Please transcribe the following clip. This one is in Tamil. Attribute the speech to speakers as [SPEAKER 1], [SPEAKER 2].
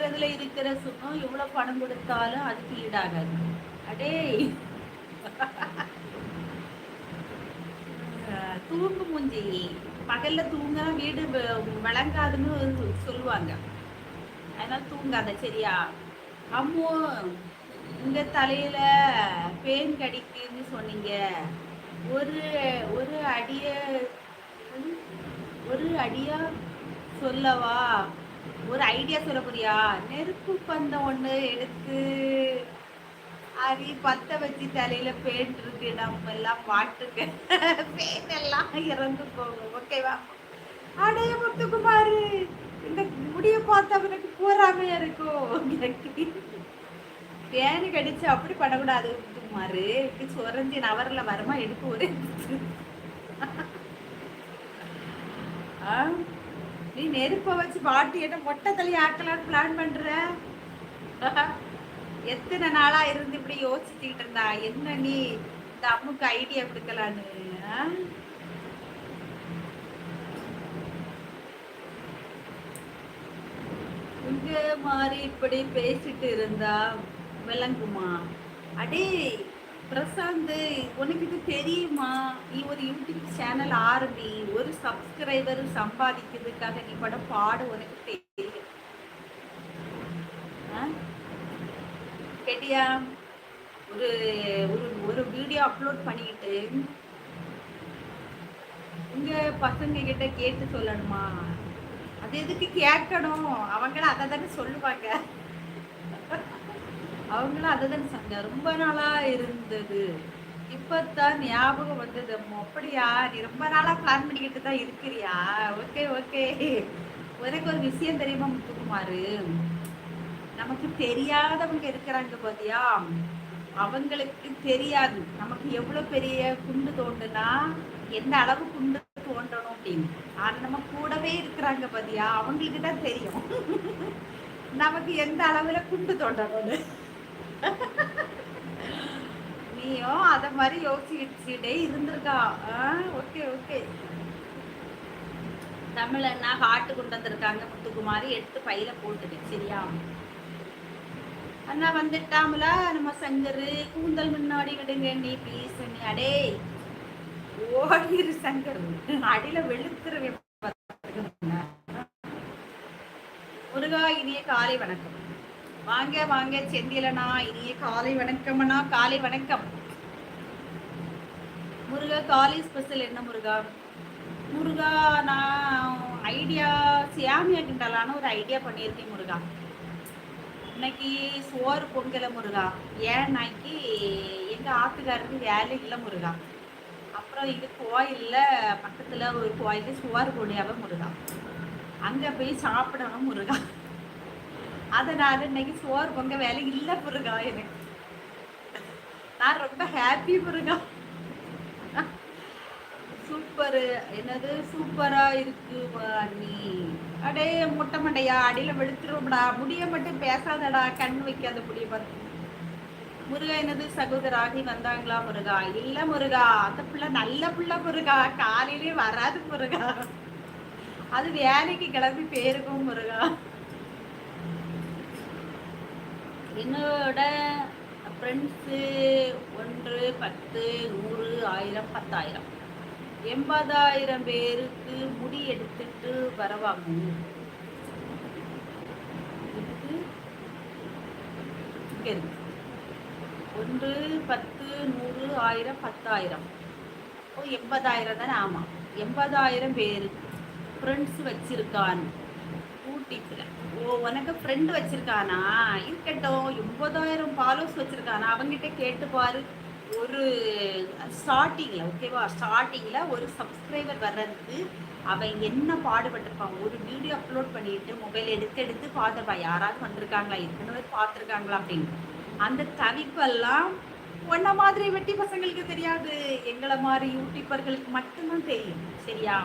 [SPEAKER 1] இருக்கிறதுல இருக்கிற சுகம் எவ்வளவு பணம் கொடுத்தாலும் அதுக்கு ஈடாகாது. அடே தூங்கு மூஞ்சி. பகல்ல தூங்கினா வீடு விளங்காதுன்னு சொல்லுவாங்க. அதனால தூங்காத சரியா? அம்மோ இந்த தலையில பேன் கடிக்குன்னு சொன்னீங்க. ஒரு ஒரு அடிய ஒரு அடியா சொல்லவா? ஒரு ஐடியா சொல்ல போறியா நெருப்பு பந்தம் ஒண்ணு எடுத்து அது பத்த வச்சு தலையில பேன் இருக்கு நம்ம எல்லாம் பாட்டுக்கு. பேன் எல்லாம் இறந்து போகும். ஓகேவா அடைய முத்துக்குமாரு இந்த முடிய பார்த்தவனுக்கு போறாமையா இருக்கும். பேனு கடிச்சு அப்படி பண்ணக்கூடாது முத்துக்குமாரு சுரஞ்சி நவரில் வரமா எடுக்க ஒரே நீ நெருப்பை வச்சு பாட்டி என்ன மொட்டை தள்ளி ஆக்கலான்னு பிளான் பண்ற? எத்தனை நாளா இருந்து இப்படி யோசிச்சுக்கிட்டு இருந்தா? என்ன நீ இந்த அம்முக்கு ஐடியா கொடுக்கலான்னு? இங்க மாதிரி இப்படி பேசிட்டு இருந்தா விளங்குமா? அடே பிரசாந்த் உனக்கு இது தெரியுமா? நீ ஒரு யூடியூப் சேனல் ஆரம்பி ஒரு சப்ஸ்கிரைபர் சம்பாதிக்கிறதுக்காக நீ பட பாடு உனக்கு தெரியும். கேட்டியா? ஒரு ஒரு ஒரு வீடியோ அப்லோட் பண்ணிக்கிட்டு உங்க பசங்க கிட்ட கேட்டு சொல்லணுமா? அது எதுக்கு கேட்கணும்? அவங்கள அதை தானே சொல்லுவாங்க. அவங்களும் அதை தானே சொன்னாங்க ரொம்ப நாளா இருந்தது. இப்பதான் ஞாபகம் வந்தது. அப்படியா? நீ ரொம்ப நாளா பிளான் பண்ணிக்கிட்டு தான் இருக்கிறியா? ஓகே ஓகே உனக்கு ஒரு விஷயம் தெரியுமா முத்துக்குமாரு? நமக்கு தெரியாதவங்க இருக்கிறாங்க பாத்தியா? அவங்களுக்கு தெரியாது. நமக்கு எவ்வளவு பெரிய குண்டு தோண்டுனா எந்த அளவு குண்டு தோண்டணும் அப்படின்னு. ஆனா நம்ம கூடவே இருக்கிறாங்க பாத்தியா? அவங்களுக்கு தான் தெரியும். நமக்கு எந்த அளவுல குண்டு தோண்டணும்னு. நீயும் அத மாதிரி யோசிச்சுட்டே இருந்திருக்கா. Okay okay. தமிழன்னா ஹாட்டு கொண்டு வந்திருக்காங்க முத்துக்குமாரி. எடுத்து பையில போட்டுட்டு சரியா? அண்ணா வந்துட்டாமல? நம்ம சங்கரு கூந்தல் முன்னாடி விடுங்க நீ ப்ளீஸ் நீ அடே ஓடிரு சங்கர். அடியில வெளுத்துருவேன் முருகா இனிய காலை வணக்கம். வாங்க வாங்க செந்திலனா இனிய காலை வணக்கம்னா காலை வணக்கம். முருகா காலை ஸ்பெஷல் என்ன முருகா? முருகா நான் ஐடியா சியாமியா கிண்டலான ஒரு ஐடியா பண்ணியிருக்கேன் முருகா. இன்னைக்கு சோறு பொங்கல முருகா. ஏன்னாக்கி எங்கள் ஆத்துக்காரருக்கு வேலை இல்லை முருகா. அப்புறம் இது கோயிலில் பக்கத்தில் ஒரு கோயிலில் சோறு கொடியாவே முருகா. அங்கே போய் சாப்பிடணும் முருகா. அதனால இன்னைக்கு சோறு பொங்க வேலை இல்லை முருகா எனக்கு. நான் ரொம்ப ஹாப்பி முருகா. சூப்பரு என்னது? சூப்பரா இருக்கு நீ அடே முட்டை மண்டையா? அடியில வெளுத்துருவோம்டா. முடிய மட்டும் பேசாதடா. கண் வைக்காத முடிய பார்த்து முருகா என்னது? சகோதராகி வந்தாங்களா முருகா? இல்ல முருகா. அந்த பிள்ளை நல்ல பிள்ளை முருகா. காலையிலே வராது முருகா. அது வேலைக்கு கிளம்பி பேருக்கும் முருகா. என்னோட ஃப்ரெண்ட்ஸு ஒன்று பத்து நூறு ஆயிரம் பத்தாயிரம். எண்பதாயிரம் பேருக்கு முடி எடுத்துட்டு வரவாங்க. இருக்கு. ஒன்று பத்து நூறு ஆயிரம் பத்தாயிரம். ஓ எண்பதாயிரம் தானே? ஆமாம் எண்பதாயிரம் பேர் ஃப்ரெண்ட்ஸ் வச்சிருக்கான் உனக்கு ஃப்ரெண்டு வச்சிருக்கானா? இருக்கட்டும் எண்பதாயிரம் ஃபாலோஸ் வச்சிருக்கானா? அவங்ககிட்ட கேட்டு பாரு. ஒரு ஸ்டார்டிங்கில் ஓகேவா ஸ்டார்டிங்கில் ஒரு சப்ஸ்கிரைபர் வர்றதுக்கு அவன் என்ன பாடுபட்டிருப்பான்? ஒரு வீடியோ அப்லோட் பண்ணிட்டு மொபைல் எடுத்து எடுத்து பார்த்துருப்பான் யாராவது வந்திருக்காங்களா? ஏற்கனவே பார்த்துருக்காங்களா அப்படின்னு. அந்த தவிப்பெல்லாம் ஒன்ன மாதிரி வெட்டி பசங்களுக்கு தெரியாது. எங்களை மாதிரி யூடியூபர்களுக்கு மட்டும்தான் தெரியும். சரியா?